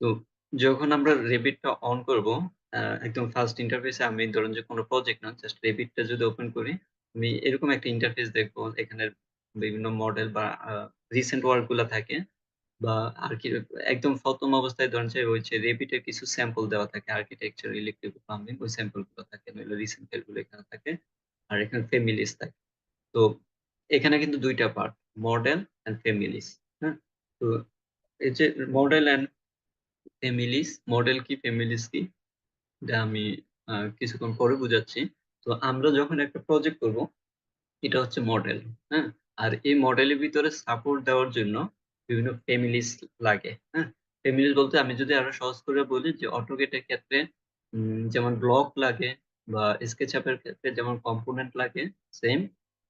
তো যখন আমরা Revit টা অন করব, একদম ফার্স্ট ইন্টারফেস আমি ধরুন যে কোনো প্রজেক্ট না, জাস্ট Revit টা যদি ওপেন করি, আমি এরকম একটা ইন্টারফেস দেখব। এখানে বিভিন্ন মডেল বা রিসেন্ট ওয়ার্কগুলা থাকে বা আরকি একদম ১ম অবস্থায় ধরেন যে ওই যে এর কিছু স্যাম্পল দেওয়া থাকে। আর্কিটেকচার, ইলেকট্রিক প্লাম্বিং ওই স্যাম্পলগুলো থাকে। নইলে রিসেন্ট ফাইলগুলো এখানে থাকে। আর এখানে ফ্যামিলিস থাকে। তো এখানে কিন্তু দুইটা পার্ট মডেল অ্যান্ড ফ্যামিলিস। হ্যাঁ? তো এই যে মডেল অ্যান্ড ফ্যামিলিস, মডেল কি, ফ্যামিলিস কি? এটা আমি কিছুক্ষণ পরে বুঝাচ্ছি। তো আমরা যখন একটা প্রজেক্ট করব, এটা হচ্ছে মডেল। হ্যাঁ? আর এই মডেলের ভিতরে সাপোর্ট দেওয়ার জন্য বিভিন্ন ফ্যামিলিস লাগে। হ্যাঁ? ফ্যামিলিস বলতে আমি যদি আরও সহজ করে বলি যে এর ক্ষেত্রে যেমন ব্লক লাগে বা এর ক্ষেত্রে যেমন কম্পোনেন্ট লাগে সেম।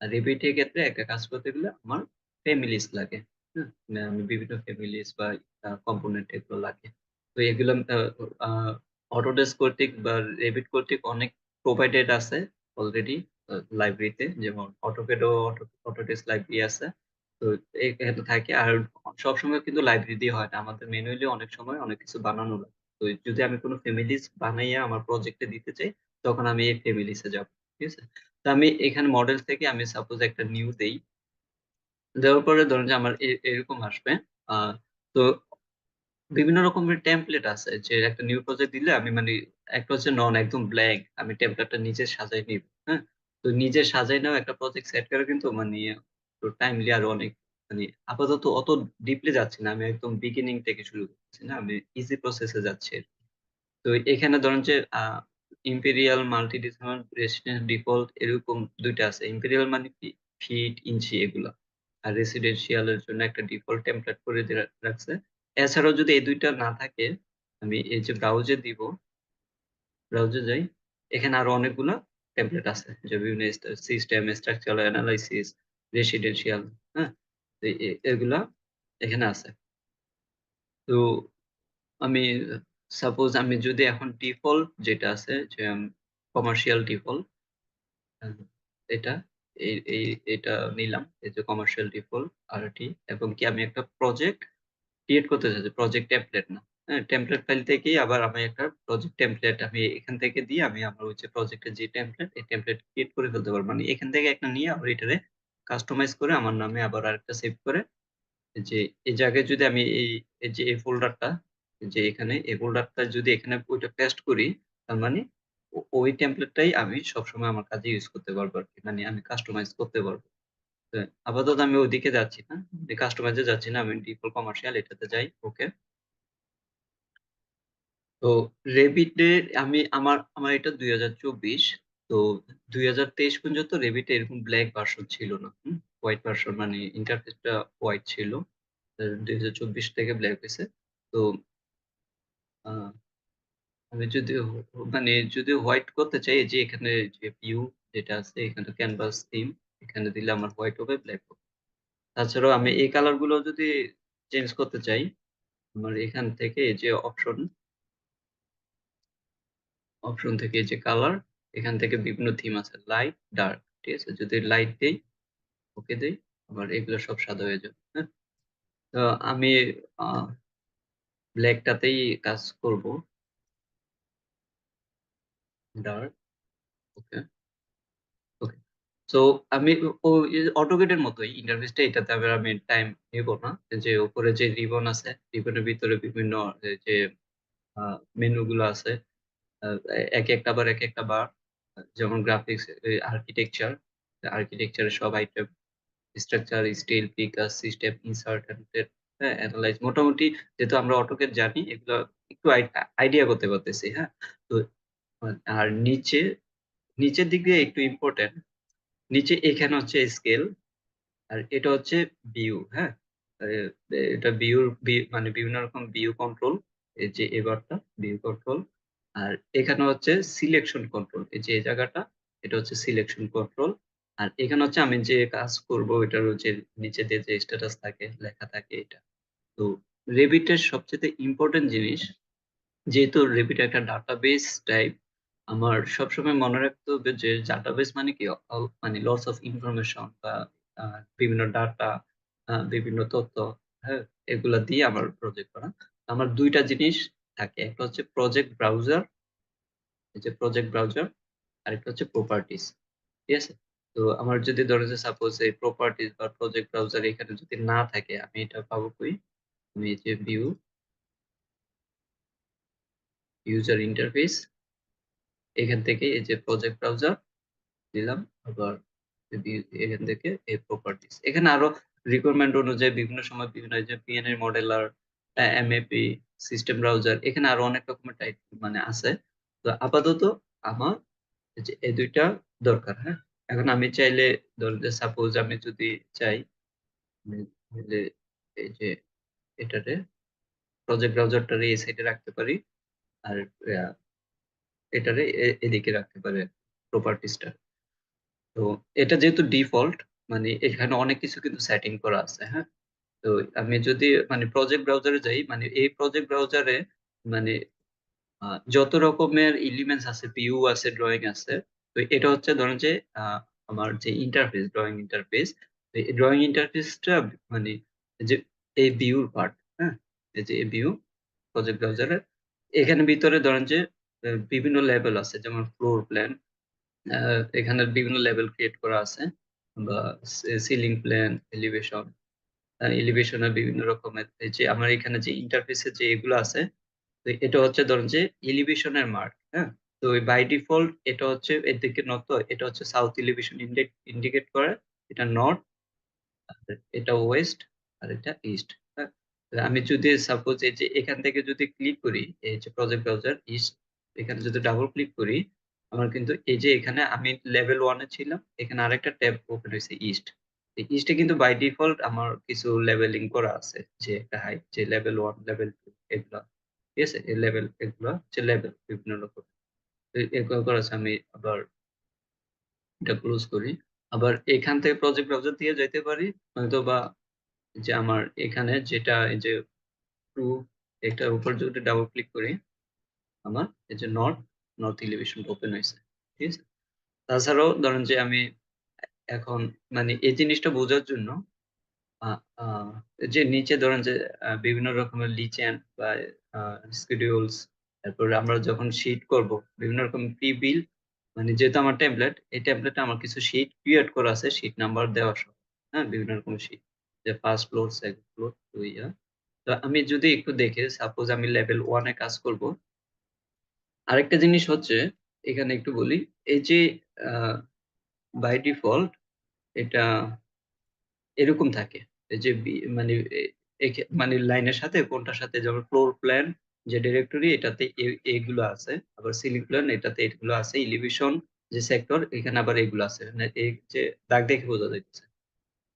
আর এর ক্ষেত্রে একটা কাজ করতে গেলে আমার ফ্যামিলিস লাগে। হ্যাঁ? মানে আমি বিভিন্ন ফ্যামিলিস বা কম্পোনেন্ট এগুলো লাগে। তো এগুলো Autodesk কর্তৃক বা রেবিট কর্তৃক অনেক প্রোভাইডেড আছে অলরেডি লাইব্রেরিতে। যেমন AutoCAD ও অটো Autodesk লাইব্রেরি আছে। তো এখানে থাকে। আর সবসময় কিন্তু লাইব্রেরি দিয়ে হয় না। আমাদের ম্যানুয়ালি অনেক সময় অনেক কিছু বানানো লাগে। তো যদি আমি কোনো ফ্যামিলিস বানাইয়া আমার প্রজেক্ট দিতে চাই, তখন আমি এই ফ্যামিলিস যাব। ঠিক আছে? তো আমি এখানে মডেল থেকে আমি সাপোজ একটা নিউ দেই। দেওয়ার পরে ধরুন যে আমার এরকম আসবে। তো বিভিন্ন রকমের টেমপ্লেট আছে যে একটা নিউ প্রজেক্ট দিলে আমি মানে একটা হচ্ছে নন একদম ব্ল্যাংক আমি টেমপ্লেটটা নিজে সাজায় নিব। হ্যাঁ? তো নিজে সাজায় নাও একটা প্রজেক্ট সেট করে কিন্তু মানে টাইমলি আরও অনেক মানে আপাতত অত ডিপলি যাচ্ছি না। আমি একদম বিগিনিং থেকে শুরু করছি না। আমি ইজি প্রসেস যাচ্ছি তো এখানে ধরেন যে imperial, multi decimal, residence, default এরকম দুইটা আছে। ইম্পেরিয়াল মানে কি? ফিট, ইঞ্চি এগুলা। আর রেসিডেন্সিয়াল এর জন্য একটা ডিফল্ট টেমপ্লেট করে রাখছে। এছাড়াও যদি এই দুইটা না থাকে, আমি এই যে ব্রাউজ দিব ব্রাউজ যাই। এখানে আরও অনেকগুলা টেমপ্লেট আছে। যে বিভিন্ন সিস্টেম, স্ট্রাকচারাল অ্যানালাইসিস রেসিডেন্সিয়াল, হ্যাঁ? এগুলা এখানে আছে। তো আমি সাপোজ আমি যদি এখন ডিফল্ট যেটা আছে যে কমার্শিয়াল ডিফল্ট হ্যাঁ, এটা এই এটা নিলাম। এই যে কমার্শিয়াল ডিফল্ট আরটি এবং কি আমি একটা প্রজেক্ট ক্রিয়েট করতে চাচ্ছি। প্রজেক্ট টেমপ্লেট না। হ্যাঁ? টেমপ্লেট ফাইল থেকেই আবার আমি একটা প্রজেক্ট টেমপ্লেট আমি এখান থেকে দিয়ে আমি আমার ওই যে প্রজেক্টের যে টেমপ্লেট এই টেমপ্লেট ক্রিয়েট করে ফেলতে পারব। মানে এখান থেকে একটা নিয়ে আবার এটারে কাস্টমাইজ করে আমার নামে আবার আরেকটা সেভ করে যে এই জায়গায় যদি আমি এই যে এই ফোল্ডারটা যে এখানে এই ফোল্ডারটা যদি এখানে ওইটা পেস্ট করি, তার মানে ওই টেমপ্লেটটাই আমি সবসময় আমার কাজে ইউজ করতে পারব আরকি। মানে আমি কাস্টমাইজ করতে পারব। তো আপাতত আমি ওদিকে যাচ্ছি না। কাস্টমাইজ যাচ্ছি না। আমি ডিফল্ট কমার্শিয়াল এটাতে যাই। ওকে। তো এ আমি আমার আমার এটা ২০২৪ তো ২০২৩ পর্যন্ত Revit এ এরকম ব্ল্যাক ভার্সন ছিল না। হোয়াইট ভার্সন মানে ইন্টারফেসটা হোয়াইট ছিল। আ ২০২৪ থেকে ব্ল্যাক হইছে। তো আমি যদি মানে যদি হোয়াইট করতে চাই যে এখানে যে ভিউ যেটা আছে এখানে ক্যানভাস থিম এখানে দিলে আমার হোয়াইট হবে, ব্ল্যাক হবে। তাছাড়াও আমি এই কালারগুলো যদি চেঞ্জ করতে চাই, আমার এখান থেকে যে অপশন অপশন থেকে যে কালার, এখান থেকে বিভিন্ন থিম আছে। Light, dark. ঠিক আছে? যদি লাইট দেই, ওকে দেই, আবার এগুলো সব সাদা হয়ে যাবে। হ্যাঁ? তো আমি আ ব্লাক টাতেই কাজ করব। ডার্ক। ওকে। সো আমি ও এর মতোই ইন্টারফেসটা এটাতে আবার আমি টাইম নিব না। যে উপরে যে রিবন আছে, রিবনের ভিতরে বিভিন্ন যে আ মেনু গুলো আছে। একে একটা বার এক একটা বার। যেমন গ্রাফিক্স, আর্কিটেকচার, আর্কিটেকচার এর সব item, structure, steel, precast, system, insert, হ্যাঁ, এনালাইজ মোটামুটি যেহেতু আমরা অটোকেট জানি এগুলো একটু আই আইডিয়া করতে পারতেছি। হ্যাঁ? তো আর নিচে নিচের দিক দিয়ে একটু ইম্পোর্টেন্ট। নিচে এখানে হচ্ছে স্কেল আর এটা হচ্ছে ভিউ, হ্যাঁ? এটা ভিউর মানে বিভিন্ন রকম ভিউ কন্ট্রোল। এই যে এই বারটা ভিউ কন্ট্রোল। আর এখানে হচ্ছে সিলেকশন কন্ট্রোল। এই যে জায়গাটা এটা হচ্ছে সিলেকশন কন্ট্রোল। আর এখানে হচ্ছে আমি যে কাজ করব এটার হচ্ছে নিচে দিয়ে যে স্ট্যাটাস থাকে, লেখা থাকে এটা। তো এর সবচাইতে ইম্পোর্টেন্ট জিনিস যেহেতু Revit একটা ডাটাবেস টাইপ আমার সবসময় মনে রাখতে হবে যে ডাটাবেস মানে কি? মানে লস অফ ইনফরমেশন বা বিভিন্ন ডাটা, বিভিন্ন তথ্য, হ্যাঁ? এগুলা দিয়ে আমার প্রজেক্ট করা। আমার দুইটা জিনিস থাকে। একটা হচ্ছে প্রজেক্ট ব্রাউজার এই যে প্রজেক্ট ব্রাউজার, আরেকটা হচ্ছে প্রপার্টিস। ঠিক আছে? তো আমার যদি ধরেন যে সাপোজ এই প্রপার্টিস বা প্রজেক্ট ব্রাউজার এখানে যদি না থাকে আমি এটা পাবো কই? আমি এই যে ভিউ ইউজার ইন্টারফেস এখান থেকে এই যে প্রজেক্ট ব্রাউজার দিলাম। আবার এখান থেকে এই প্রপার্টিস। এখানে আরও রিকোয়ারমেন্ট অনুযায়ী বিভিন্ন সময় বিভিন্ন যে PNA modeler, MAP, system browser এখানে আরও অনেক রকমের টাইপ মানে আছে। তো আপাতত আমার যে এই ২ টা দরকার, হ্যাঁ? এখন আমি চাইলে ধরেন যে সাপোজ আমি যদি চাই চাইলে এই যে এটারে প্রজেক্ট ব্রাউজারটারে এই সাইডে রাখতে পারি। আর এটারে এদিকে রাখতে পারি প্রপার্টিসটা। তো এটা যেহেতু ডিফল্ট মানে এখানে অনেক কিছু কিন্তু সেটিং করা আছে, হ্যাঁ? তো আমি যদি মানে প্রজেক্ট ব্রাউজারে যাই মানে এই প্রজেক্ট ব্রাউজারে মানে যত রকমের এলিমেন্টস আছে, ভিউ আছে, ড্রয়িং আছে। তো এটা হচ্ছে ধরেন যে আমার যে ইন্টারফেস, ড্রয়িং ইন্টারফেস। ড্রইং ইন্টারফেসটা মানে যে এই ভিউর পার্ট, হ্যাঁ? এই যে ভিউ প্রজেক্ট ব্রাউজারের এখানে ভিতরে ধরেন যে বিভিন্ন লেভেল আছে যেমন ফ্লোর প্ল্যান এখানে বিভিন্ন লেভেল ক্রিয়েট করা আছে বা ceiling plan, elevation, uh elevation এর বিভিন্ন রকমের যে আমার এখানে যে ইন্টারফেস এর যে এগুলো আছে তো এটা হচ্ছে ধরেন যে এলিভেশন এর মার্ক, হ্যাঁ? তো বাই ডিফল্ট এটা হচ্ছে এদিকে নর্থ তো এটা হচ্ছে সাউথ এলিভেশন ইন্ডেক ইন্ডিকেট করে। এটা নর্থ, এটা ওয়েস্ট আর এটা ইস্ট, হ্যাঁ? আমি যদি সাপোজ এই যে এখান থেকে যদি ক্লিক করি এই যে প্রজেক্ট ব্রাউজার ইস্ট এখানে যদি ডাবল ক্লিক করি, আমার কিন্তু এই যে এখানে আমি লেভেল 1 এ ছিলাম। এখানে আরেকটা ট্যাব ওপেন হইছে ইস্ট। ইস্টে কিন্তু বাই ডিফল্ট আমার কিছু লেভেলিং করা আছে। যে একটা হাইট যে লেভেল ওয়ান লেভেল 2 এগুলা। ঠিক আছে? এই লেভেল এগুলা হচ্ছে লেভেল বিভিন্ন রকম। এগুলো করা আছে, আমি আবার এটা ক্লোজ করি। আবার এখান থেকে প্রজেক্ট ব্রাউজার দিয়ে যাইতে পারি। হয়তো বা যে আমার এখানে যেটা এই যে 2 এটার উপর যদি ডাবল ক্লিক করি আমার এই যে নর্থ, নর্থ এলিভেশন ওপেন হয়েছে ঠিক আছে? তাছাড়াও ধরেন যে আমি এখন মানে এই জিনিসটা বোঝার জন্য যে নিচে ধরেন যে বিভিন্ন রকমের লিজেন্ড বা আ শিডিউলস তারপরে আমরা যখন শিট করব বিভিন্ন রকম প্রি বিল মানে যেহেতু আমার টেমপ্লেট এই টেমপ্লেটে আমার কিছু শিট ক্রিয়েট করা আছে শিট নাম্বার দেওয়া সহ। হ্যাঁ? বিভিন্ন রকম শিট। যে ফার্স্ট ফ্লোর, 2nd ফ্লোর তো আমি যদি একটু দেখি সাপোজ আমি লেভেল 1 এ কাজ করব। আরেকটা জিনিস হচ্ছে, এখানে একটু বলি। এই যে বাই ডিফল্ট এটা এরকম থাকে। এই যে মানে মানে লাইনের সাথে, কোনটার সাথে, যেমন ফ্লোর প্ল্যান যে ডিরেক্টরি এটাতে এগুলো আছে। আবার সিলিং প্ল্যান এটাতে এগুলো আছে। এলিভেশন যে সেক্টর এখানে আবার এগুলো আছে। মানে এই যে দাগ দেখে বোঝা যাচ্ছে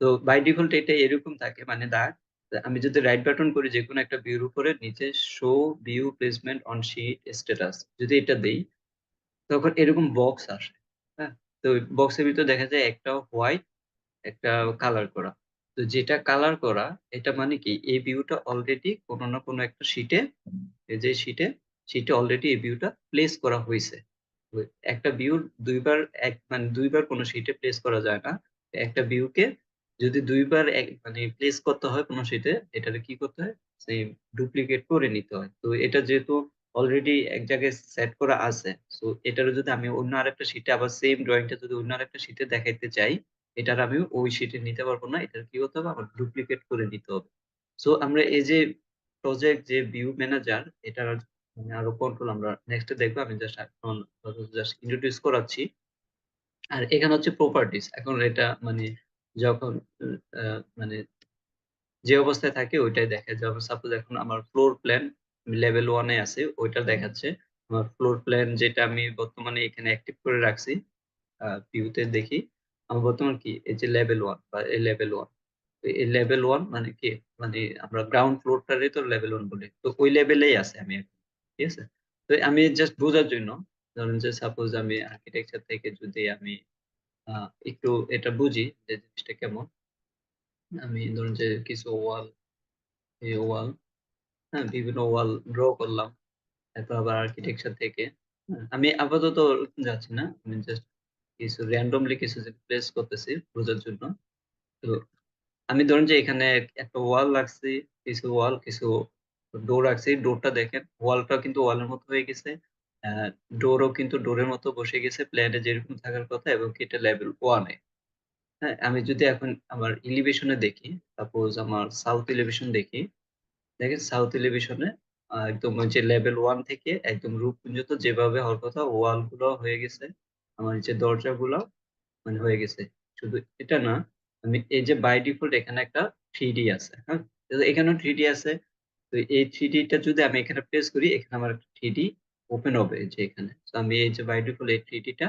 তো বাই ডিফল্ট এটা এরকম থাকে মানে দাগ। আমি যদি রাইট বাটন করি যেকোনো একটা ভিউর উপরে নিচে show view placement on sheet status যদি এটা দেই তখন এরকম বক্স আসে। হ্যাঁ? তো বক্সের ভিতরে দেখা যায় একটা হোয়াইট একটা কালার করা। তো যেটা কালার করা এটা মানে কি এই ভিউটা অলরেডি কোনো না কোনো একটা শিটে এই যে শিটে, শিটে অলরেডি এই ভিউটা প্লেস করা হয়েছে একটা ভিউ দুইবার এক মানে ২ বার কোন শিটে প্লেস করা যায় না। একটা ভিউকে যদি দুইবার মানে প্লেস করতে হয় কোনো শিটে এটারে কি করতে হয়? সেম ডুপ্লিকেট করে নিতে হয়। তো এটা যেহেতু অলরেডি এক জায়গায় সেট করা আছে। সো এটার যদি আমি অন্য আরেকটা শিটে আবার সেম ড্রইংটা যদি অন্য আরেকটা শিটে দেখাইতে চাই, এটার আমি ওই শিটে নিতে পারব না। এটার কি হতে হবে? আমার ডুপ্লিকেট করে নিতে হবে। সো আমরা এই যে প্রজেক্ট যে ভিউ ম্যানেজার এটার মানে আরও কন্ট্রোল আমরা নেক্সট দেখব আমি জাস্ট এখন জাস্ট ইন্ট্রোডিউস করাচ্ছি। আর এখানে হচ্ছে প্রপার্টিস। এখন এটা মানে যখন মানে যে অবস্থায় থাকে ওইটাই দেখায়। যেমন সাপোজ এখন আমার ফ্লোর প্ল্যান লেভেল 1 এ আছে ওইটা দেখাচ্ছে। আমার ফ্লোর প্ল্যান যেটা আমি বর্তমানে এখানে অ্যাক্টিভ করে রাখছি। আ ভিউ তে দেখি। আমার বর্তমান কি এই যে লেভেল ওয়ান বা এই লেভেল ওয়ান এই লেভেল ওয়ান মানে কি? মানে আমরা গ্রাউন্ড ফ্লোরটারই তো লেভেল ওয়ান বলি। তো ওই লেভেলেই আছি আমি এখন। ঠিক আছে? তো আমি জাস্ট বোঝার জন্য ধরেন যে সাপোজ আমি আর্কিটেকচার থেকে যদি আমি একটু এটা বুঝি যে জিনিসটা কেমন। আমি ধরুন যে কিছু ওয়াল, এই ওয়াল, হ্যাঁ? বিভিন্ন ওয়াল ড্র করলাম। এরপর আবার আর্কিটেকচার থেকে? আমি আপাতত যাচ্ছি না। আমি জাস্ট কিছু র্যান্ডমলি কিছু প্লেস করতেছি বোঝার জন্য। তো আমি ধরুন যে এখানে একটা ওয়াল রাখছি, কিছু ওয়াল, কিছু ডোর আঁকছি। ডোরটা দেখেন ওয়ালটা কিন্তু ওয়ালের মতো হয়ে গেছে। ডোরও কিন্তু ডোরের মতো বসে গেছে প্ল্যানে যেরকম থাকার কথা এবং কি এটা লেভেল 1 এ। হ্যাঁ? আমি যদি এখন আমার এলিভেশন এ দেখি, সাপোজ আমার সাউথ এলিভেশন দেখি। দেখেন সাউথ আ একদম যে লেভেল ওয়ান থেকে একদম রূপ পর্যন্ত যেভাবে হওয়ার কথা ওয়াল গুলাও হয়ে গেছে। আমার যে দরজাগুলা মানে হয়ে গেছে। শুধু এটা না, আমি এই যে বাই ডিফল্ট এখানে একটা 3D আছে। হ্যাঁ? এখানেও 3D আছে। তো এই 3D টা যদি আমি এখানে প্রেস করি, এখানে আমার একটা 3D ওপেন হবে যে এখানে। তো আমি এই যে বাই ডিফল্ট এই 3D টা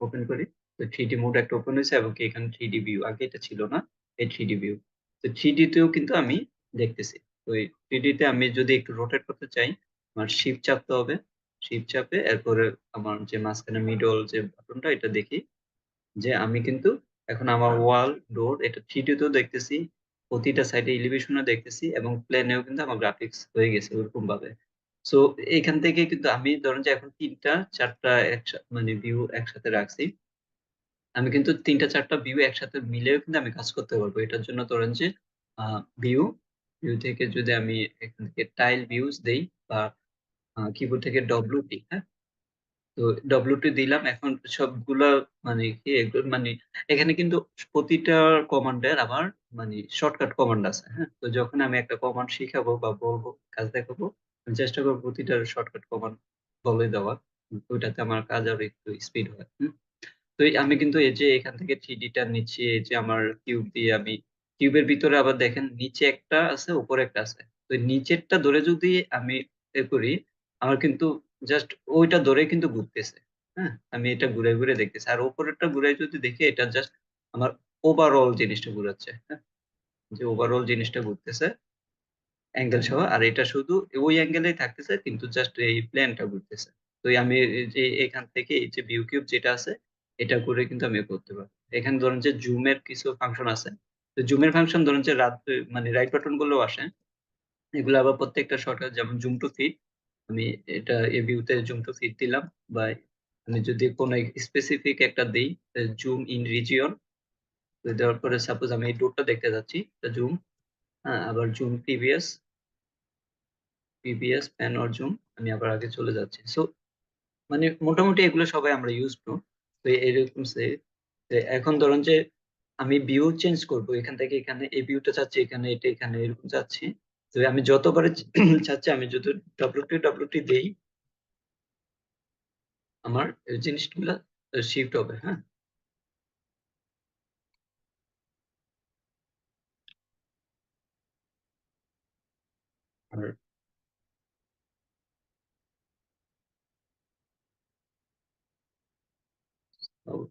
ওপেন করি। তো 3D মোড একটা ওপেন হইছে এবং কি এখানে 3D ভিউ আগে এটা ছিল না। এই 3D ভিউ। তো 3D তেও কিন্তু আমি দেখতেছি। তো এই 3D তে আমি যদি একটু রোটেট করতে চাই, আমার শিফট চাপতে হবে। শিফট চাপে এরপরে আমার যে মাঝখানে মিডল যে বাটনটা এটা দেখি যে আমি কিন্তু এখন আমার ওয়াল, ডোর এটা 3D তেও দেখতেছি। প্রতিটা সাইডে এলিভেশন ও দেখতেছি এবং প্লেনেও কিন্তু আমার গ্রাফিক্স হয়ে গেছে ওরকমভাবে। সো এখান থেকে কিন্তু আমি ধরেন যে এখন তিনটা চারটা একসাথে মানে ভিউ একসাথে রাখছি। আমি কিন্তু তিনটা চারটা ভিউ একসাথে মিলেও কিন্তু আমি কাজ করতে পারব। এটার জন্য ধরেন যে ভিউ, ভিউ থেকে যদি আমি এখান থেকে টাইল ভিউজ দেই বা কিবোর্ড থেকে ডব্লিউটি, হ্যাঁ? তো ডব্লিউটি দিলাম। এখন সবগুলা মানে কি মানে এখানে কিন্তু প্রতিটা কমান্ডের আমার মানে শর্টকাট কমান্ড আছে। হ্যাঁ? তো যখন আমি একটা কমান্ড শিখাবো বা বলব, কাজ দেখাবো, চেষ্টা করব প্রতিটার শর্টকাট কমান বলে দেওয়া ওইটাতে আমার কাজ আরও একটু স্পিড হয়। তো আমি কিন্তু এই যে এখান থেকে 3D টা নিচ্ছি, এই যে আমার কিউব দিয়ে আমি কিউবের ভিতরে আবার দেখেন নিচে একটা আছে, উপরে একটা আছে। তো নিচেরটা ধরে যদি আমি এ করি, আমার কিন্তু জাস্ট ওইটা ধরেই কিন্তু ঘুরতেছে। হ্যাঁ? আমি এটা ঘুরে, ঘুরে দেখতেছি। আর উপরেরটা ঘুরে যদি দেখি এটা জাস্ট আমার ওভারঅল জিনিসটা ঘুরাচ্ছে। হ্যাঁ? যে ওভারঅল জিনিসটা ঘুরতেছে অ্যাঙ্গেল সহ। আর এটা শুধু ওই অ্যাঙ্গেলেই থাকতেছে কিন্তু জাস্ট এই প্লেনটা ঘুরতেছে। তো আমি যে এখান থেকে এই যে ভিউ কিউব যেটা আছে, এটা করে কিন্তু আমি করতে পারব। এখানে ধরেন যে জুম এর কিছু ফাংশন আছে। তো জুম এর ফাংশন ধরেন যে রাত মানে রাইট বাটন গুলোও আসে। এগুলো আবার প্রত্যেকটা শর্টকাট যেমন জুম টু ফিট আমি এটা এই ভিউতে জুম টু ফিট দিলাম বা আমি যদি কোনো স্পেসিফিক একটা দিই জুম ইন রিজিয়ন দেওয়ার পরে সাপোজ আমি এই ডোরটা দেখতে যাচ্ছি, জুম হ্যাঁ, আবার zoom previous PVS, pan or zoom আমি আবার আগে চলে যাচ্ছি। সো মানে মোটামুটি এগুলো সবাই আমরা ইউজড টু। তো এরকম সে এখন ধরুন যে আমি ভিউ চেঞ্জ করব। এখান থেকে এখানে এই ভিউটা চাচ্ছি, এখানে এটা এখানে এরকম চাচ্ছি। তো আমি যতবারে চাচ্ছি আমি যদি ডব্লিউটি ডব্লিউটি দেই আমার জিনিসগুলা শিফট হবে, হ্যাঁ? আর ও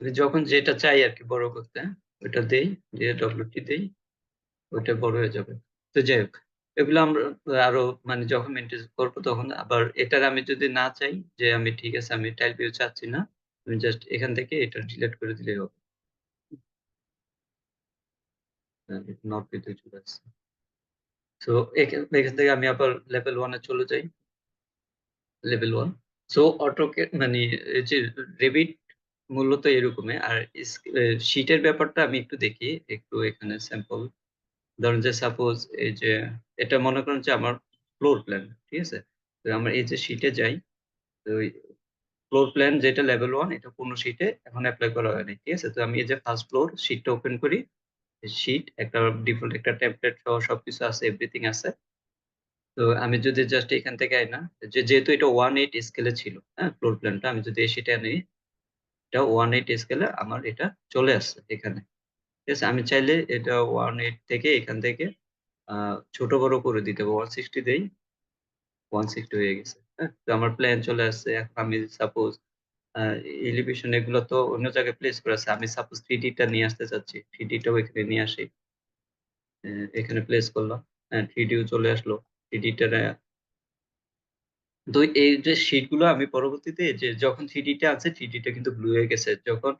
যখন যেটা চাই আর কি বড় করতে, ওইটা দেই, দিয়ে ডব্লিউটি দেই, ওইটা বড় হয়ে যাবে। তো যাই হোক, এগুলো আমরা আরও মানে যখন মেইনটেইন করব তখন আবার এটার আমি যদি না চাই যে আমি ঠিক আছে আমি টাইল ভিউ চাচ্ছি না। আমি জাস্ট এখান থেকে এটা ডিলিট করে দিলেই হবে। হ্যাঁ, নট পেতে চলে আসছে। এখান থেকে আমি আবার লেভেল 1 এ চলে যাই। লেভেল 1 সো অটোকে মানে এই যে Revit মূলত এরকমই। আর শীটের ব্যাপারটা আমি একটু দেখি। একটু এখানে স্যাম্পল ধরেন যে সাপোজ এই যে এটা মনে করেন যে আমার ফ্লোর প্ল্যান, ঠিক আছে? তো আমরা এই যে শীটে যাই। তো ফ্লোর প্ল্যান যেটা লেভেল 1 এটা কোন শীটে এখন এপ্লাই করা হয়নি। ঠিক আছে? তো আমি এই যে ফার্স্ট ফ্লোর শীটটা ওপেন করি। শীট একটা ডিফল্ট একটা টেমপ্লেট সহ সবকিছু আছে, এভরিথিং আছে। তো আমি যদি জাস্ট এখান থেকে আই না, যেহেতু এটা 1/8 স্কেলে ছিল, হ্যাঁ? ফ্লোর প্ল্যানটা আমি যদি শীটে আনি, এটা 1/8 স্কেলে আমার এটা চলে আসছে এখানে। ঠিক আছে? আমি চাইলে এটা 1/8 থেকে এখান থেকে ছোট বড় করে দিতে পারব। 160 দেই। 160 হয়ে গেছে। হ্যাঁ? তো আমার প্ল্যান চলে আসছে। এখন আমি সাপোজ এলিভেশন এগুলো তো অন্য জায়গায় প্লেস করা আছে। আমি সাপোজ 3D টা নিয়ে আসতে চাচ্ছি। 3D টাও এখানে নিয়ে আসি। এখানে প্লেস করলাম। হ্যাঁ, 3D ও চলে আসলো। 3D টা তো এই যে শিটগুলো আমি পরবর্তীতে যে যখন 3D টা আছে 3D টা কিন্তু ব্লু হয়ে গেছে। যখন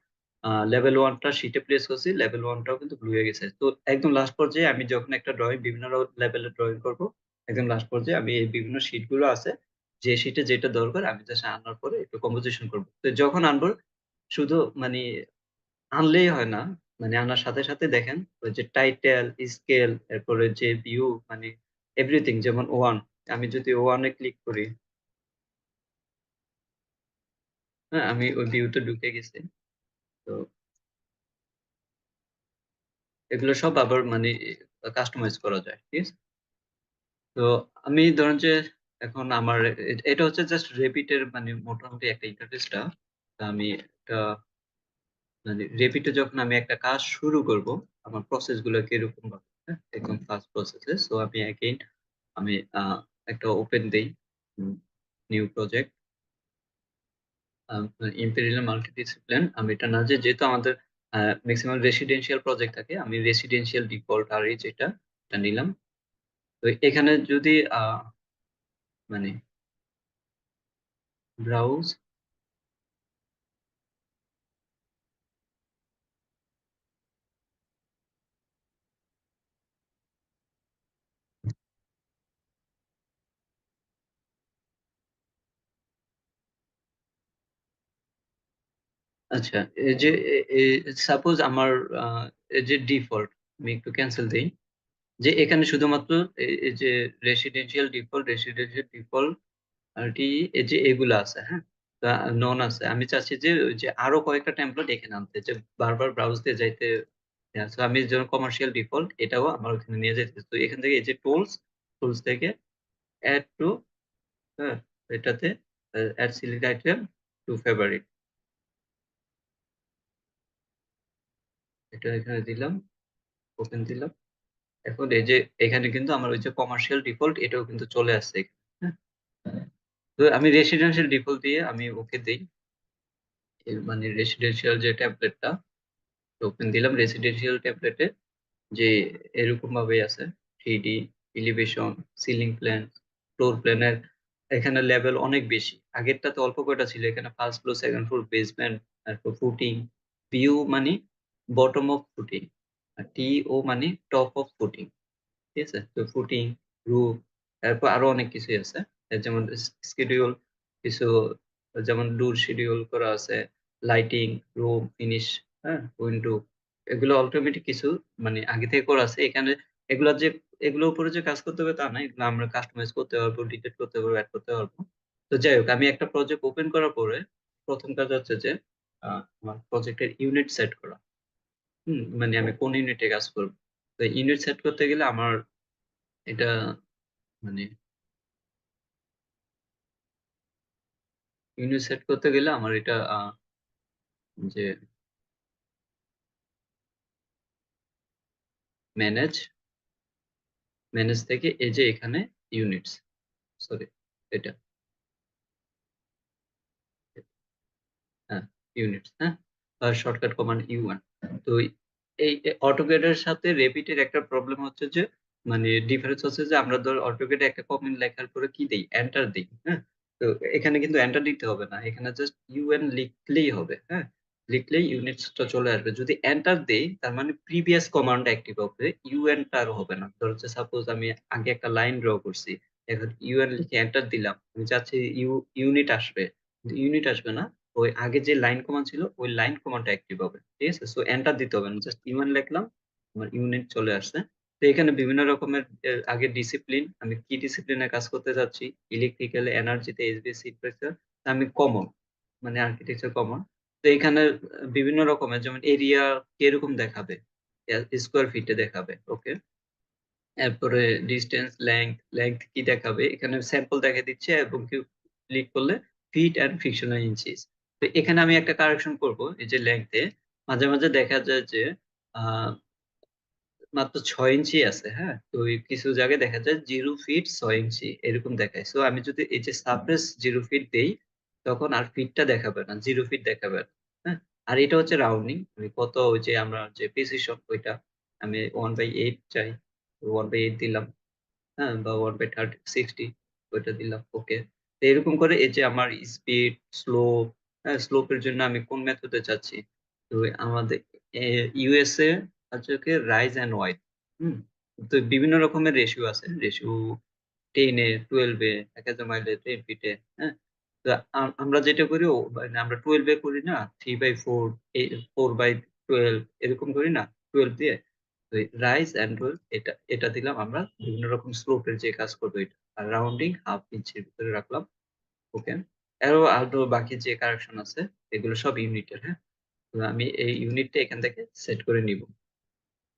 লেভেল 1 টা শিটে প্লেস করছি, লেভেল ওয়ানটাও কিন্তু ব্লু হয়ে গেছে। তো একদম লাস্ট পর্যায়ে আমি যখন একটা ড্রয়িং বিভিন্ন র লেভেলের ড্রইং করব, একদম লাস্ট পর্যায়ে আমি এই বিভিন্ন শিটগুলো আছে, যে শিটে যেটা দরকার আমি জাস্ট আনার পরে একটু কম্পোজিশন করব। তো যখন আনব শুধু মানে আনলেই হয় না। মানে আনার সাথে, সাথে দেখেন ওই যে টাইটেল, স্কেল এরপরে যে ভিউ মানে এভরিথিং যেমন ওয়ান আমি যদি 1 এ ক্লিক করি হ্যাঁ, আমি ওই ভিউতে ঢুকে গেছি। তো এগুলো সব আবার মানে কাস্টমাইজ করা যায়। ঠিক আছে? তো আমি ধরেন যে এখন আমার এটা হচ্ছে জাস্ট এর মানে মোটামুটি একটা ইন্টারফেসটা। আমি একটা মানে এ যখন আমি একটা কাজ শুরু করব, আমার প্রসেসগুলো কীরকম হবে? একদম ফার্স্ট প্রসেস। সো আমি এগেইন আমি একটা ওপেন দেই। New project. ইম্পেরিয়াল মাল্টিডিসিপ্লিন আমি এটা না যে যেহেতু আমাদের আ মেক্সিমাম রেসিডেন্সিয়াল প্রজেক্ট থাকে, আমি রেসিডেন্সিয়াল ডিফল্ট আরই যেটা, এটা নিলাম। তো এখানে যদি মানে ব্রাউজ আচ্ছা, এই যে সাপোজ আমার এই যে ডিফল্ট আমি একটু ক্যানসেল দেই। যে এখানে শুধুমাত্র এই যে residential default, residential default RT এই যে এগুলা আছে, হ্যাঁ? নন আছে। আমি চাচ্ছি যে যে আরও কয়েকটা টেমপ্লেট এখানে আনতে যে বারবার ব্রাউজ দিয়ে যাইতে হ্যাঁ, আমি যেমন কমার্শিয়াল ডিফল্ট এটাও আমার ওখানে নিয়ে যাইতেছে। তো এখান থেকে এই যে টুলস, টুলস থেকে এড টু হ্যাঁ? এটাতে add select item to favourite. এটা এখানে দিলাম, ওপেন দিলাম। এখন এই যে এখানে কিন্তু আমার ওই যে কমার্শিয়াল ডিফল্ট এটাও কিন্তু চলে আসছে হ্যাঁ? তো আমি রেসিডেন্সিয়াল ডিফল্ট দিয়ে আমি ওকে দেই। মানে রেসিডেন্সিয়াল যে টেমপ্লেটটা ওপেন দিলাম রেসিডেন্সিয়াল টেমপ্লেটে যে এরকম ভাবে আছে 3D, elevation, ceiling plan, floor প্ল্যানের এখানে লেভেল অনেক বেশি। আগেরটাতে অল্প কয়টা ছিল। এখানে first floor, second floor, basement, তারপর ফুটিং, ভিউ মানে বটম অফ ফুটিং, টিও মানে টপ অফ ফুটিং। ঠিক আছে? তো ফুটিং, রুফ এরপর আরও অনেক কিছুই আছে। যেমন স শিডিউল কিছু যেমন ডোর শিডিউল করা আছে, লাইটিং, রুম, ফিনিশ, হ্যাঁ? উইন্ডো এগুলো অটোমেটিক কিছু মানে আগে থেকে করা আছে। এখানে এগুলো যে এগুলোর উপরে যে কাজ করতে হবে তা না। এগুলো আমরা কাস্টমাইজ করতে পারব, ডিটেক্ট করতে পারব, এড করতে পারব। তো যাই হোক আমি একটা প্রজেক্ট ওপেন করার পরে প্রথম কাজ হচ্ছে যে আমার প্রজেক্টের ইউনিট সেট করা। মানে আমি কোন ইউনিটে কাজ করব। তো ইউনিট সেট করতে গেলে আমার এটা মানে ইউনিট সেট করতে গেলে আমার এটা যে ম্যানেজ, ম্যানেজ থেকে এই যে এখানে ইউনিটস সরি এটা। হ্যাঁ, ইউনিটস হ্যাঁ? আর শর্টকাট কমান্ড ইউ1 তো এই এর সাথে এর একটা প্রবলেম হচ্ছে যে মানে ডিফারেন্স হচ্ছে যে আমরা ধর এ একটা কমেন্ট লেখার পরে কি দেই? এন্টার দেই, হ্যাঁ? তো এখানে কিন্তু এন্টার দিতে হবে না। এখানে জাস্ট ইউএন লিখলেই হবে, হ্যাঁ? লিখলেই ইউনিটসটা চলে আসবে। যদি এন্টার দেই তার মানে প্রিভিয়াস কমান্ড অ্যাক্টিভ হবে। ইউএন আর হবে না। ধর হচ্ছে সাপোজ আমি আগে একটা লাইন ড্র করছি। এখন ইউএন লিখে এন্টার দিলাম। আমি চাচ্ছি ইউ ইউনিট আসবে। ইউনিট আসবে না। ওই আগে যে লাইন কমান্ড ছিল ওই লাইন কমান্ডটা অ্যাক্টিভ হবে। ঠিক আছে? সো এন্টার দিতে হবে না। জাস্ট ইউএন লিখলাম। আমার ইউনিট চলে আসছে। তো এখানে বিভিন্ন রকমের আগে ডিসিপ্লিন, আমি কি ডিসিপ্লিন কাজ করতে যাচ্ছি, ইলেকট্রিক্যাল, এনার্জিতে এসবিএস, হিট আমি কমন মানে আর্কিটেকচার কমন। তো এখানে বিভিন্ন রকমের যেমন এরিয়া কীরকম দেখাবে? স্কোয়ার ফিটে দেখাবে। ওকে? এরপরে ডিস্টেন্স লেংথ, লেংথ কি দেখাবে? এখানে স্যাম্পল দেখায় দিচ্ছে এবং কেউ ক্লিক করলে ফিট অ্যান্ড ফিকশনাল ইঞ্চিস। তো এখানে আমি একটা কারেকশন করব এই যে লেংথ মাঝে, মাঝে দেখা যায় যে মাত্র ছয় ইঞ্চি আছে, হ্যাঁ? তো কিছু জায়গায় দেখা যায় জিরো ফিট ছয় ইঞ্চি এরকম দেখায়। সো আমি যদি এই যে সারফেস 0 ফিট দেই, তখন আর ফিটটা দেখাবে না। জিরো ফিট দেখাবে, না হ্যাঁ? আর এটা হচ্ছে রাউন্ডিং। কত ওই যে আমরা যে প্রিসিশন ওইটা আমি 1/8 চাই। 1/8 দিলাম, হ্যাঁ? বা 1/30 60 ওইটা দিলাম। ওকে। এরকম করে এই যে আমার স্পিড, স্লোপ, হ্যাঁ? স্লোপ এর জন্য আমি কোন মেথডে চাচ্ছি? তো আমাদের ইউএসএ হচ্ছে কি রাইজ অ্যান্ড ওয়াইড। হুম? তো বিভিন্ন রকমের রেশিও আছে। রেশিও 10 এ, 12 এ, ১০০০ মাইলে, 10 ফিটে, হ্যাঁ? তো আমরা যেটা করি মানে আমরা 12 এ করি না 3/4 এ 4/12 12 এরকম করি না? 12 দিয়ে তো রাইজ অ্যান্ড রোল এটা এটা দিলাম আমরা বিভিন্ন রকম স্লোপ এর যে কাজ করবে এটা। আর রাউন্ডিং হাফ ইঞ্চির ভিতরে রাখলাম। ওকে। আরও আরও বাকি যে কারেকশন আছে এগুলো সব ইউনিটের, হ্যাঁ? তো আমি এই ইউনিটটা এখান থেকে সেট করে নিব।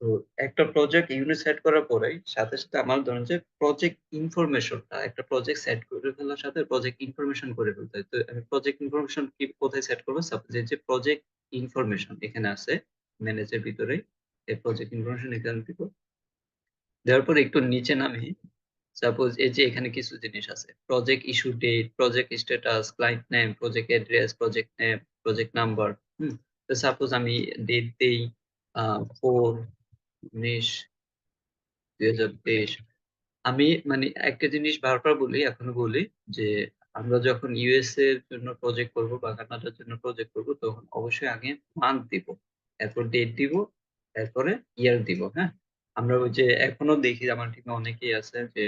তো একটা প্রজেক্ট ইউনিট সেট করার পরে সাথে, সাথে আমার ধরুন যে প্রজেক্ট ইনফরমেশনটা একটা প্রজেক্ট সেট করে ফেলার সাথে প্রজেক্ট ইনফরমেশন করে ফেলতে হয়। তো আমি প্রজেক্ট ইনফরমেশন কি কোথায় সেট করব? সাপোজ যে প্রজেক্ট ইনফরমেশন এখানে আছে ম্যানেজের ভিতরে এই প্রজেক্ট ইনফরমেশন এখানে দিব। দেওয়ার পরে একটু নিচে নামি সাপোজ এই যে এখানে কিছু জিনিস আছে। Project issue date, project status, client name, project address, project name, project number? তো সাপোজ আমি ডেট দেই আ 4 19 2023 আমি মানে একটা জিনিস বারবার বলি, এখনও বলি যে আমরা যখন ইউএস এর জন্য প্রজেক্ট করব বা কানাডার জন্য প্রজেক্ট করব তখন অবশ্যই আগে মান্থ দিব। এরপর ডেট দিব, এরপরে ইয়ার দিব, হ্যাঁ? আমরা ওই যে এখনও দেখি আমার টিমে অনেকেই আছে যে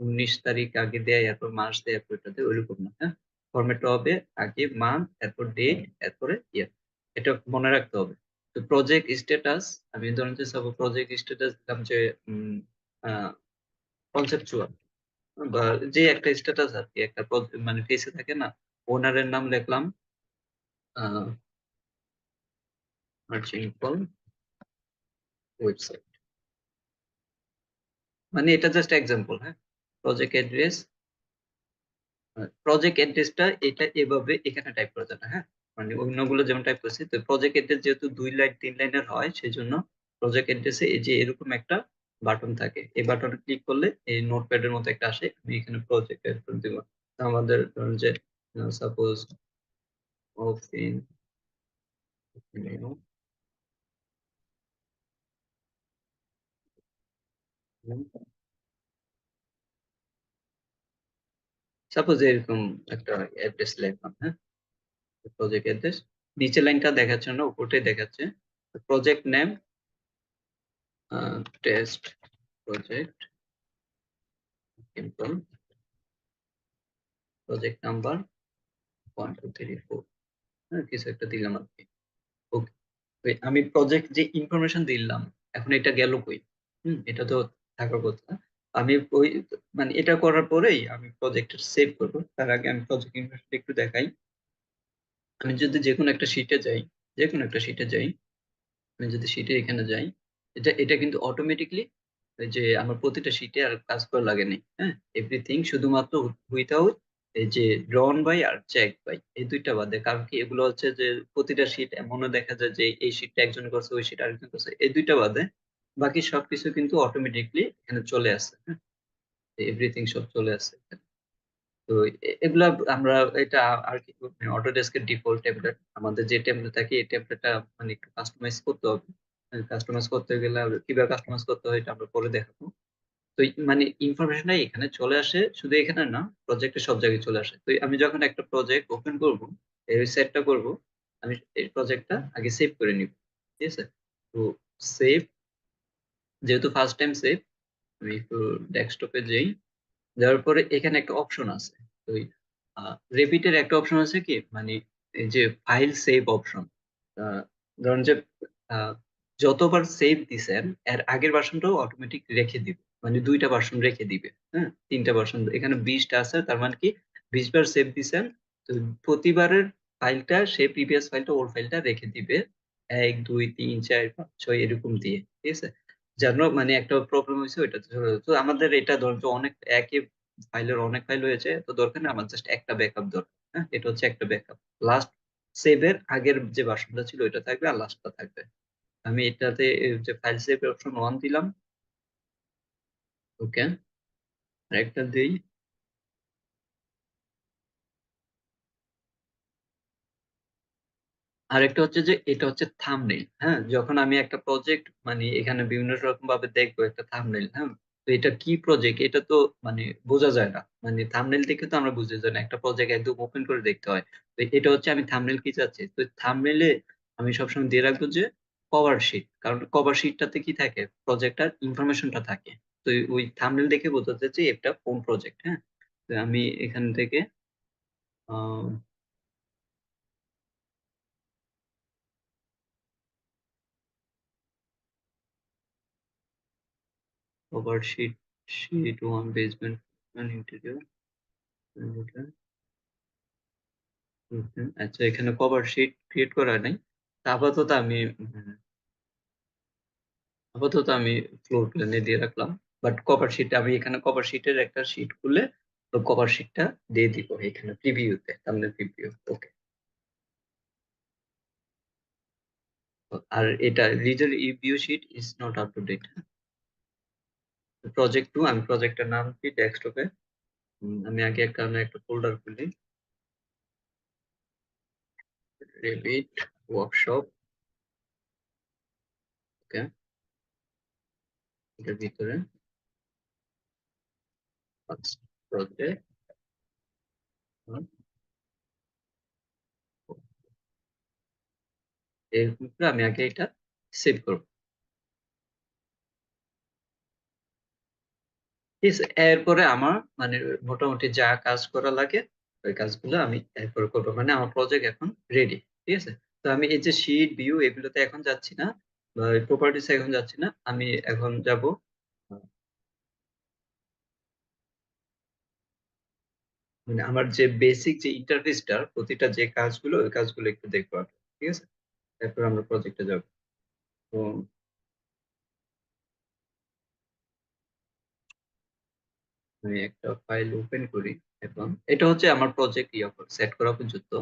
উনিশ তারিখ আগে দেয়, এরপর মাস দেয়, এরপর এটা দেয় ওইরকম না, হ্যাঁ? ফরমেটটা হবে আগে মান্থ, এরপর ডেট, এরপরে ইয়ার। এটা মনে রাখতে হবে। তো প্রজেক্ট স্ট্যাটাস আমি ধরেন যে সাপোজ প্রজেক্ট স্ট্যাটাস দিলাম যে কনসেপচুয়াল বা যে একটা স্ট্যাটাস আরকি একটা মানে ফেসে থাকে না? ওনারের নাম লিখলাম আ মার্চিং ফল ওয়েবসাইট। মানে এটা জাস্ট এক্সাম্পল, হ্যাঁ? প্রজেক্ট অ্যাড্রেস প্রজেক্ট অ্যাড্রেসটা এটা এভাবে এখানে টাইপ করা যাবে, হ্যাঁ? মানে অন্যগুলো যেমন টাইপ করছি তো প্রজেক্ট অ্যাড্রেস যেহেতু দুই লাইন তিন লাইনের হয় সেজন্য প্রজেক্ট অ্যাড্রেসে এই যে এরকম একটা বাটন থাকে। এই বাটনে ক্লিক করলে এই নোটপ্যাড এর মতো একটা আসে। আমি এখানে প্রজেক্ট করে দিব। আমাদের ধরুন যে সাপোজ ওফিন নিউ সাপোজ এরকম একটা অ্যাড্রেস লিখলাম, হ্যাঁ? Project address. নিচের লাইনটা দেখাচ্ছে না, উপরটাই দেখাচ্ছে। Project name test project simple project number 1 2 3 4 হ্যাঁ? কিছু একটা দিলাম আরকি। ওকে। আমি প্রজেক্ট যে ইনফরমেশন দিলাম, এখন এটা গেল কই? হুম? এটা তো থাকার কথা। আমি ওই মানে এটা করার পরেই আমি প্রজেক্টটা সেভ করব। তার আগে আমি প্রজেক্ট ইনফরমেশনটা একটু দেখাই। আমি যদি যেকোনো একটা শিটে যাই, যেকোনো একটা শিটে যাই, আমি যদি শিটে এখানে যাই, এটা এটা কিন্তু অটোমেটিক্যালি এই যে আমার প্রতিটা শিটে আর কাজ করা লাগে নাই। হ্যাঁ? এভরিথিং শুধুমাত্র উইথআউট এই যে ড্রন বাই আর চেক বাই এই দুইটা বাদে। কারণ কি এগুলো হচ্ছে যে প্রতিটা শিট এমনও দেখা যায় যে এই শিটটা একজন করছে, ওই শিট আরেকজন করছে। এই দুইটা বাদে বাকি সবকিছু কিন্তু অটোমেটিক্যালি এখানে চলে আসে। হ্যাঁ? এভরিথিং সব চলে আসে তো এগুলা আমরা এটা আর কি অটোডেস্ক এর ডিফল্ট টেমপ্লেট। আমাদের যে টেমপ্লেট থাকে এই টেমপ্লেটটা মানে একটু কাস্টমাইজ করতে হবে। হ্যাঁ, কাস্টমাইজ করতে গেলে কীভাবে কাস্টমাইজ করতে হয় এটা আমরা পরে দেখাবো। তো মানে ইনফরমেশনটা এখানে চলে আসে। শুধু এখানে না, প্রজেক্টে সব জায়গায় চলে আসে। তো আমি যখন একটা প্রজেক্ট ওপেন করব, এই সেটটা করব, আমি এই প্রজেক্টটা আগে সেভ করে নিব। ঠিক আছে? তো সেভ যেহেতু ফার্স্ট টাইম সেভ, আমি একটু ডেস্কটপে যাই। যাওয়ার পরে এখানে একটা অপশন আছে। ওই এর একটা অপশন আছে কি? মানে এই যে ফাইল সেভ অপশন। ধরেন যে যতবার সেভ দিছেন এর আগের ভার্শনটাও অটোমেটিক রেখে দিবে। মানে ২ টা ভার্শন রেখে দিবে। হ্যাঁ? ৩ টা ভার্শন এখানে ২০ টা আছে। তার মানে কি ২০ বার সেভ দিছেন। তো প্রতিবারের ফাইলটা সে প্রিভিয়াস ফাইলটা ওর ফাইলটা রেখে দিবে। ১, ২, ৩, ৪, ৫, ৬ এরকম দিয়ে। ঠিক আছে? যেন মানে একটা প্রবলেম হয়েছে ওইটাতে চলে। তো আমাদের এটা ধরুন অনেক একই ফাইলের অনেক ফাইল হয়েছে। তো দরকার নেই, আমার জাস্ট একটা ব্যাকআপ দরকার। হ্যাঁ? এটা হচ্ছে একটা ব্যাকআপ। লাস্ট সেভের আগের যে ভার্সনটা ছিল, ওইটা থাকবে আর লাস্টটা থাকবে। আমি এটাতে যে ফাইল সেভ অপশন ওয়ান দিলাম। ওকে। আরেকটা দেই। আরেকটা হচ্ছে যে এটা হচ্ছে থামনেল হ্যাঁ? যখন আমি একটা প্রজেক্ট মানে এখানে বিভিন্ন রকম ভাবে দেখব একটা থাম্বনেইল, হ্যাঁ? তো এটা কি প্রজেক্ট এটা তো মানে বোঝা যায় না। মানে থামনেল দেখে তো আমরা বুঝে যাই না। একটা প্রজেক্ট একদম ওপেন করে দেখতে হয়। তো এটা হচ্ছে আমি থামনেল কি চাচ্ছি? তো থাম্বনেইল এ আমি সবসময় দিয়ে রাখব যে কভার শিট। কারণ কভার শিটটাতে কি থাকে? প্রজেক্টটার ইনফরমেশনটা থাকে। তো ওই থাম্বনেইল দেখে বোঝা যাচ্ছে এটা কোন প্রজেক্ট, হ্যাঁ? তো আমি এখান থেকে আ cover sheet, sheet 1 basement and interior। আচ্ছা এখানে কভার শিট ক্রিয়েট করা নাই। আপাতত আমি আপাতত আমি ফ্লোর প্ল্যান দিয়ে রাখলাম। বাট কভার শিট আমি এখানে কভার শিটের একটা শিট খুলে তো কভার শিটটা দিয়ে দিব এখানে প্রিভিউ তে thumbnail প্রিভিউ ওকে। আর এটা reader review sheet is not up to date. Project two আমি প্রজেক্টের নাম কি ডেস্কটপে। আমি আগে এক কারণে একটা ফোল্ডার খুলি। Revit workshop. ওকে। এটার ভিতরে প্রজেক্ট হুম। এরকম করে আমি আগে এটা সেভ করব। ঠিক আছে? এরপরে আমার মানে মোটামুটি যা কাজ করা লাগে ওই কাজগুলো আমি এরপরে করব মানে আমার প্রজেক্ট এখন রেডি। ঠিক আছে? তো আমি এই যে শিট, ভিউ এগুলোতে এখন যাচ্ছি না। বা প্রপার্টিস এখন যাচ্ছি না। আমি এখন যাব মানে আমার যে বেসিক যে ইন্টারফেসটার প্রতিটা যে কাজগুলো ওই কাজগুলো একটু দেখব। ঠিক আছে? এরপর আমরা প্রজেক্টে যাব। তো আমি একটা ফাইল ওপেন করি এবং এটা হচ্ছে আমার প্রজেক্ট ইয়া সেট করা পর্যন্ত।